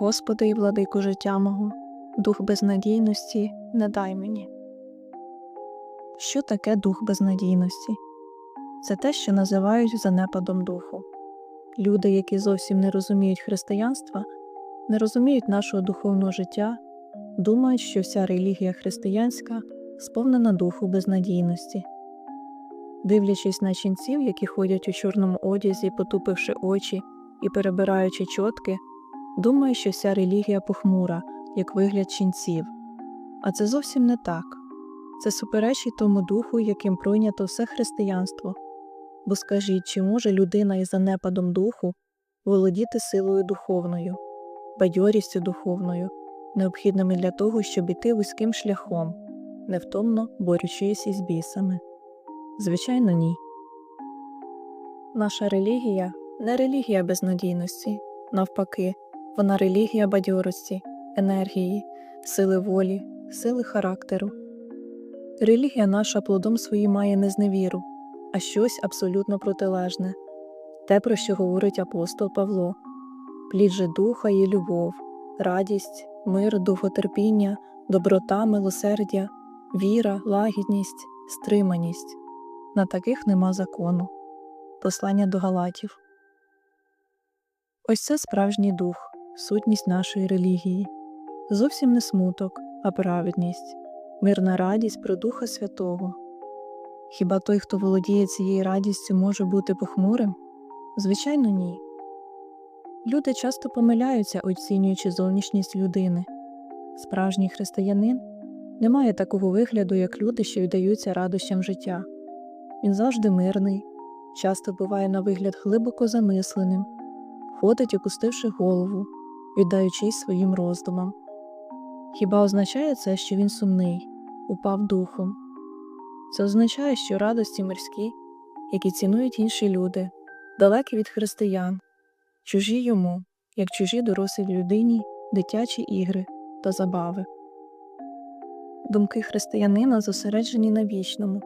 Господи і владику життя мого, дух безнадійності не дай мені. Що таке дух безнадійності? Це те, що називають занепадом духу. Люди, які зовсім не розуміють християнства, не розуміють нашого духовного життя, думають, що вся релігія християнська сповнена духу безнадійності. Дивлячись на ченців, які ходять у чорному одязі, потупивши очі і перебираючи чотки, думаю, що вся релігія похмура, як вигляд ченців. А це зовсім не так. Це суперечить тому духу, яким пройнято все християнство. Бо скажіть, чи може людина із занепадом духу володіти силою духовною, бадьорістю духовною, необхідними для того, щоб іти вузьким шляхом, невтомно борючись із бісами? Звичайно, ні. Наша релігія не релігія безнадійності, навпаки, вона релігія бадьорості, енергії, сили волі, сили характеру. Релігія наша плодом своїм має не зневіру, а щось абсолютно протилежне те, про що говорить апостол Павло плід же духа є любов, радість, мир, довготерпіння, доброта, милосердя, віра, лагідність, стриманість. На таких нема закону. Послання до Галатів. Ось це справжній дух, сутність нашої релігії. Зовсім не смуток, а праведність, мирна радість про Духа Святого. Хіба той, хто володіє цією радістю, може бути похмурим? Звичайно, ні. Люди часто помиляються, оцінюючи зовнішність людини. Справжній християнин не має такого вигляду, як люди, що віддаються радощам життя. Він завжди мирний, часто буває на вигляд глибоко замисленим, ходить, опустивши голову, віддаючись своїм роздумам. Хіба означає це, що він сумний, упав духом? Це означає, що радості мирські, які цінують інші люди, далекі від християн, чужі йому, як чужі дорослій людині, дитячі ігри та забави. Думки християнина зосереджені на вічному,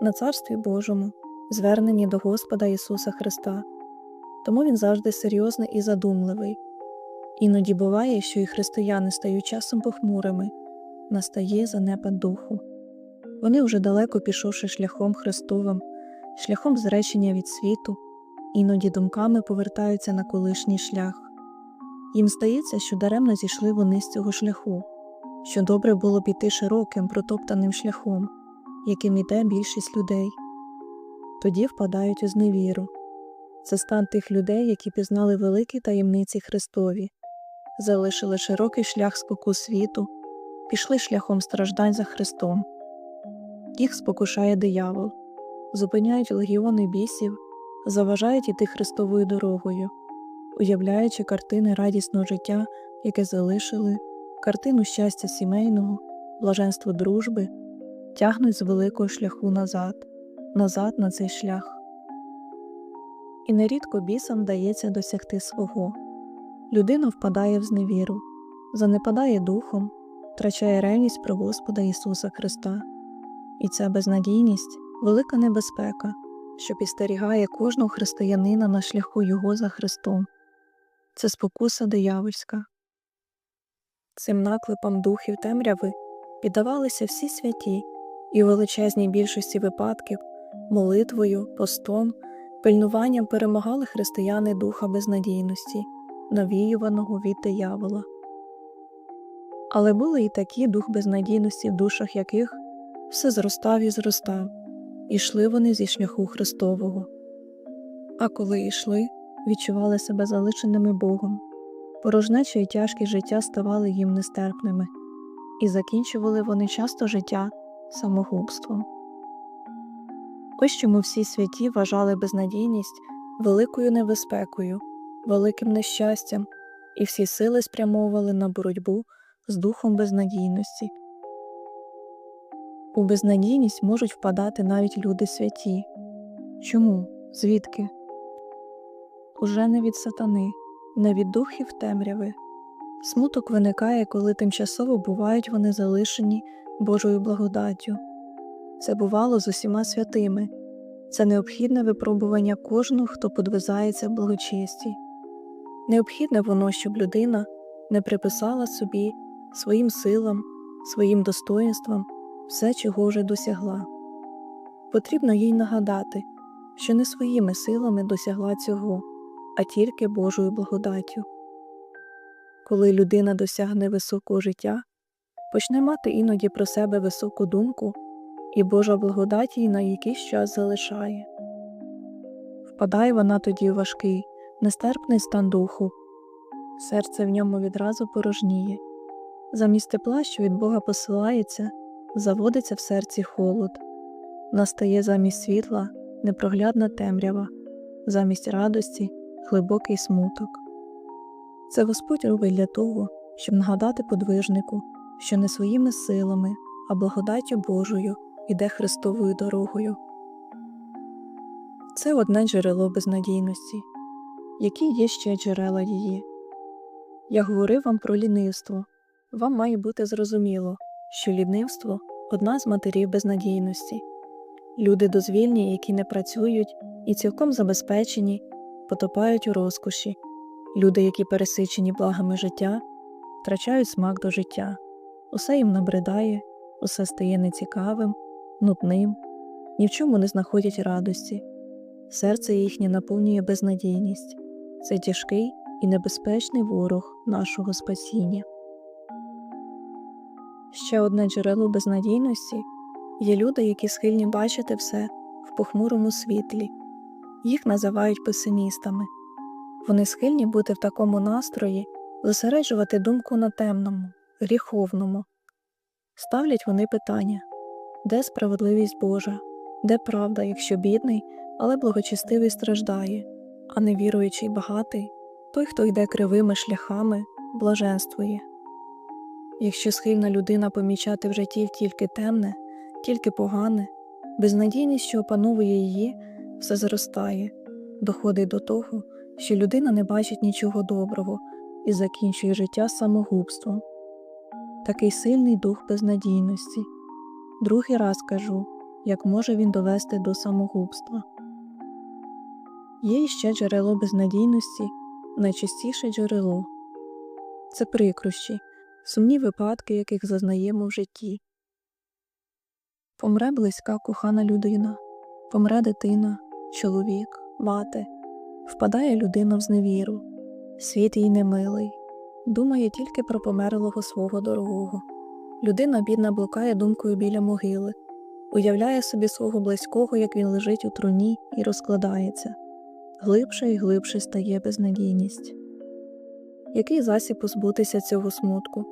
на Царстві Божому, звернені до Господа Ісуса Христа, тому він завжди серйозний і задумливий. Іноді буває, що і християни стають часом похмурими, настає занепад духу. Вони вже далеко пішовши шляхом Христовим, шляхом зречення від світу, іноді думками повертаються на колишній шлях. Їм здається, що даремно зійшли вони з цього шляху, що добре було піти широким, протоптаним шляхом, яким іде більшість людей. Тоді впадають у зневіру. Це стан тих людей, які пізнали великі таємниці Христові, залишили широкий шлях споку світу, пішли шляхом страждань за Христом. Їх спокушає диявол, зупиняють легіони бісів, заважають іти Христовою дорогою, уявляючи картини радісного життя, яке залишили, картину щастя сімейного, блаженство дружби, тягнуть з великого шляху назад, назад на цей шлях. І нерідко бісам вдається досягти свого. Людина впадає в зневіру, занепадає духом, втрачає ревність про Господа Ісуса Христа. І ця безнадійність велика небезпека, що підстерігає кожного християнина на шляху Його за Христом. Це спокуса диявольська. Цим наклепам духів темряви піддавалися всі святі, і у величезній більшості випадків молитвою, постом, пильнуванням перемагали християни духа безнадійності, навіюваного від диявола. Але були і такі дух безнадійності, в душах яких все зростав і зростав, і йшли вони зі шляху Христового. А коли йшли, відчували себе залишеними Богом, порожнеча і тяжкі життя ставали їм нестерпними, і закінчували вони часто життя самогубством. Ось чому всі святі вважали безнадійність великою небезпекою, великим нещастям, і всі сили спрямовували на боротьбу з духом безнадійності. У безнадійність можуть впадати навіть люди святі. Чому? Звідки? Уже не від сатани, не від духів темряви. Смуток виникає, коли тимчасово бувають вони залишені Божою благодаттю. Це бувало з усіма святими, це необхідне випробування кожного, хто подвизається в благочесті. Необхідне воно, щоб людина, не приписала собі своїм силам, своїм достоїнствам все, чого вже досягла. Потрібно їй нагадати, що не своїми силами досягла цього, а тільки Божою благодаттю. Коли людина досягне високого життя, почне мати іноді про себе високу думку, і Божа благодать їй на якийсь час залишає. Впадає вона тоді у важкий, нестерпний стан духу, серце в ньому відразу порожніє. Замість тепла, що від Бога посилається, заводиться в серці холод, настає замість світла непроглядна темрява, замість радості глибокий смуток. Це Господь робить для того, щоб нагадати подвижнику, що не своїми силами, а благодаттю Божою іде Христовою дорогою. Це одне джерело безнадійності, які є ще джерела її. Я говорив вам про лінивство. Вам має бути зрозуміло, що лінивство одна з матерів безнадійності. Люди дозвільні, які не працюють і цілком забезпечені, потопають у розкоші. Люди, які пересичені благами життя, втрачають смак до життя, усе їм набридає, усе стає нецікавим, нудним, ні в чому не знаходять радості. Серце їхнє наповнює безнадійність. Це тяжкий і небезпечний ворог нашого спасіння. Ще одне джерело безнадійності є люди, які схильні бачити все в похмурому світлі. Їх називають песимістами. Вони схильні бути в такому настрої, зосереджувати думку на темному, гріховному. Ставлять вони питання де справедливість Божа, де правда, якщо бідний, але благочестивий страждає, а невіруючий багатий, той, хто йде кривими шляхами, блаженствує. Якщо схильна людина помічати в житті тільки темне, тільки погане, безнадійність, що опановує її, все зростає, доходить до того, що людина не бачить нічого доброго і закінчує життя самогубством. Такий сильний дух безнадійності. Другий раз кажу, як може він довести до самогубства. Є іще джерело безнадійності, найчастіше джерело це прикрощі, сумні випадки, яких зазнаємо в житті. Помре близька кохана людина, помре дитина, чоловік, мати, впадає людина в зневіру, світ їй немилий, думає тільки про померлого свого дорогого. Людина бідна блукає думкою біля могили, уявляє собі свого близького, як він лежить у труні і розкладається. Глибше і глибше стає безнадійність. Який засіб позбутися цього смутку?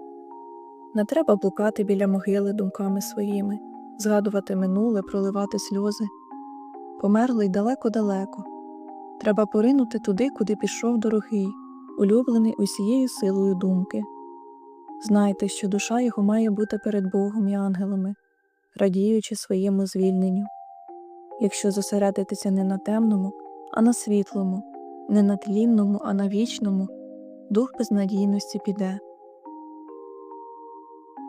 Не треба блукати біля могили думками своїми, згадувати минуле, проливати сльози. Померлий далеко-далеко. Треба поринути туди, куди пішов дорогий, улюблений усією силою думки. Знайте, що душа його має бути перед Богом і ангелами, радіючи своєму звільненню. Якщо зосередитися не на темному, а на світлому, не на тлінному, а на вічному, дух безнадійності піде.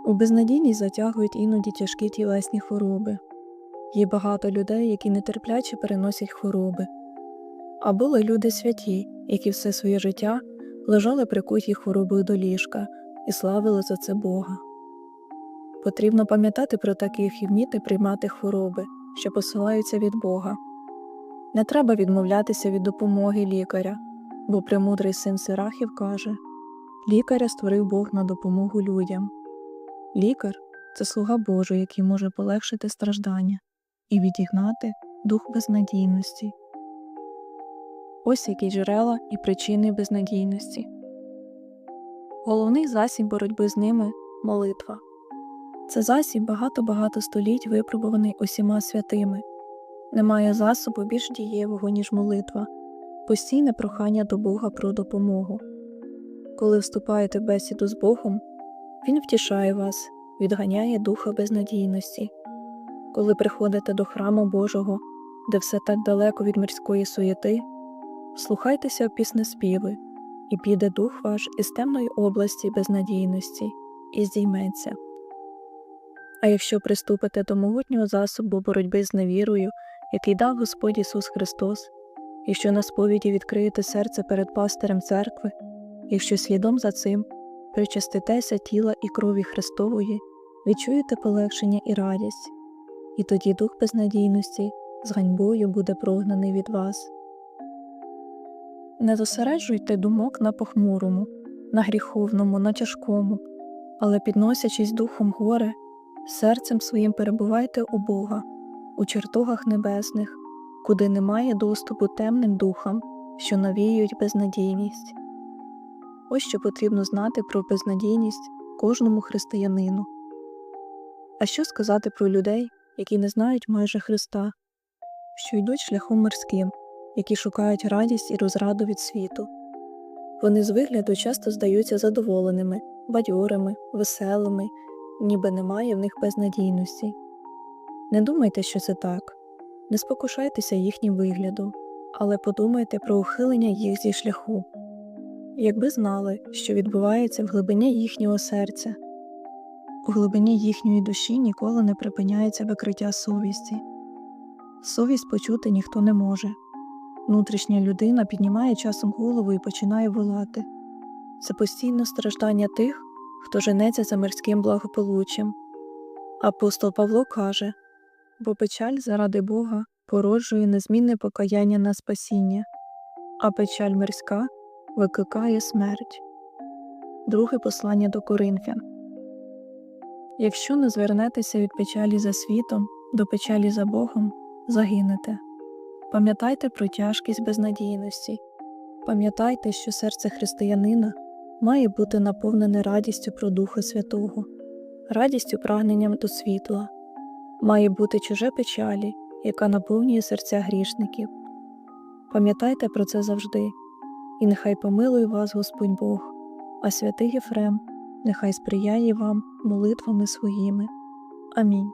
У безнадійність затягують іноді тяжкі тілесні хвороби. Є багато людей, які нетерпляче переносять хвороби. А були люди святі, які все своє життя лежали прикуті хворобою до ліжка і славили за це Бога. Потрібно пам'ятати про таких і вміти приймати хвороби, що посилаються від Бога. Не треба відмовлятися від допомоги лікаря, бо премудрий син Сирахів каже Лікаря створив Бог на допомогу людям. Лікар це слуга Божий, який може полегшити страждання і відігнати дух безнадійності. Ось які джерела і причини безнадійності. Головний засіб боротьби з ними молитва. Це засіб багато-багато століть випробуваний усіма святими. Немає засобу більш дієвого, ніж молитва, постійне прохання до Бога про допомогу. Коли вступаєте в бесіду з Богом, Він втішає вас, відганяє духа безнадійності. Коли приходите до храму Божого, де все так далеко від мирської суєти, слухайтеся в піснеспіви, і піде дух ваш із темної області безнадійності і здійметься. А якщо приступите до могутнього засобу боротьби з невірою, який дав Господь Ісус Христос, якщо на сповіді відкриєте серце перед пастирем церкви, якщо слідом за цим причаститеся тіла і крові Христової, відчуєте полегшення і радість, і тоді дух безнадійності з ганьбою буде прогнаний від вас. Не зосереджуйте думок на похмурому, на гріховному, на тяжкому, але підносячись духом горе, серцем своїм перебувайте у Бога, у чертогах небесних, куди немає доступу темним духам, що навіюють безнадійність. Ось що потрібно знати про безнадійність кожному християнину. А що сказати про людей, які не знають майже Христа, що йдуть шляхом мирським, які шукають радість і розраду від світу. Вони з вигляду часто здаються задоволеними, бадьорими, веселими, ніби немає в них безнадійності. Не думайте, що це так, не спокушайтеся їхнім вигляду, але подумайте про ухилення їх зі шляху. Якби знали, що відбувається в глибині їхнього серця, у глибині їхньої душі ніколи не припиняється викриття совісті. Совість почути ніхто не може. Внутрішня людина піднімає часом голову і починає волати. Це постійне страждання тих, хто женеться за мирським благополуччям. Апостол Павло каже бо печаль заради Бога породжує незмінне покаяння на спасіння, а печаль мирська викликає смерть. Друге послання до Коринфян. Якщо не звернетеся від печалі за світом до печалі за Богом, загинете. Пам'ятайте про тяжкість безнадійності, пам'ятайте, що серце християнина має бути наповнене радістю про Духа Святого, радістю прагненням до світла, має бути чуже печалі, яка наповнює серця грішників. Пам'ятайте про це завжди, і нехай помилує вас Господь Бог, а святий Єфрем нехай сприяє вам молитвами своїми. Амінь.